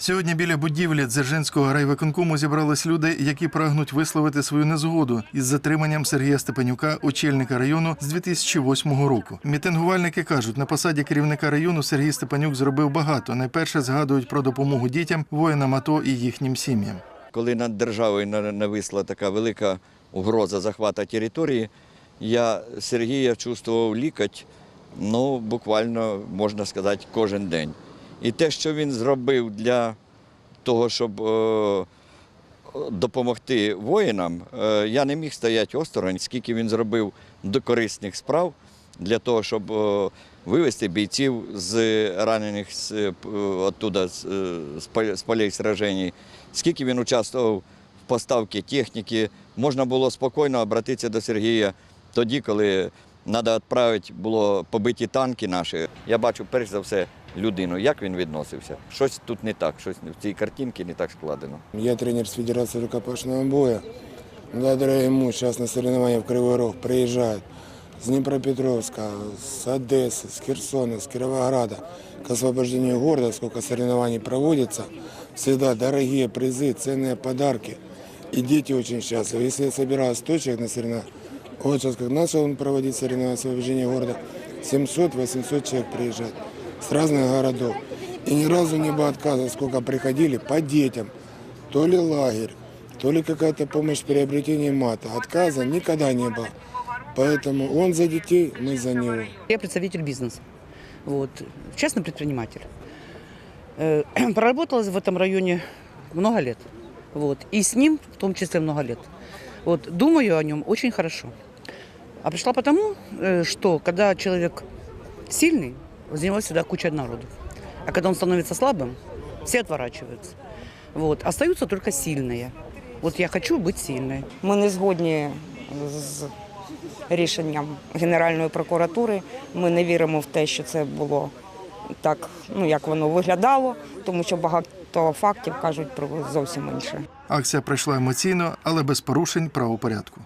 Сьогодні біля будівлі Дзержинського райвиконкому зібрались люди, які прагнуть висловити свою незгоду із затриманням Сергія Степанюка, очільника району з 2008 року. Мітингувальники кажуть, на посаді керівника району Сергій Степанюк зробив багато. Найперше згадують про допомогу дітям, воїнам АТО і їхнім сім'ям. Коли над державою на- нависла така велика угроза захвату території, я Сергія чувствував лікать, ну, буквально, можна сказати, кожен день. І те, що він зробив для того, щоб е, допомогти воїнам, е, я не міг стояти осторонь, скільки він зробив до корисних справ для того, щоб е, вивести бійців з ранених з, оттуда, з, з пол- з полей сражень, скільки він участвував в поставці техніки. Можна було спокійно обратитися до Сергія тоді, коли треба відправити було побиті танки наші. Я бачу перш за все людину, як він відносився. Щось тут не так, щось в цій картинці не так складено. Я тренер с Федерации рукопашного боя. Благодаря ему сейчас на соревнования в Кривой Рог приезжают с Днепропетровска, с Одессы, с Херсона, с Кировограда. К освобождению города, сколько соревнований проводится, всегда дорогие призы, ценные подарки. И дети очень счастливы. Если я собираю 100 человек на соревнования, вот сейчас как начал он проводить соревнования освобождения города, 700-800 человек приезжает с разных городов. И ни разу не было отказа, сколько приходили по детям. То ли лагерь, то ли какая-то помощь в приобретении мата. Отказа никогда не было. Поэтому он за детей, мы за него. Я представитель бизнеса, вот, частный предприниматель. Э, Проработала в этом районе много лет, вот, и с ним в том числе много лет. Вот, думаю о нем очень хорошо. А пришла потому, э, что когда человек сильный, за него всегда куча народу. А когда он становится слабым, все отворачиваются. Вот, остаются только сильные. Вот я хочу быть сильной. Ми не згодні з рішенням Генеральної прокуратури. Ми не віримо в те, що це було так, ну як воно виглядало, тому що багато фактів кажуть про зовсім інше. Акція пройшла емоційно, але без порушень правопорядку.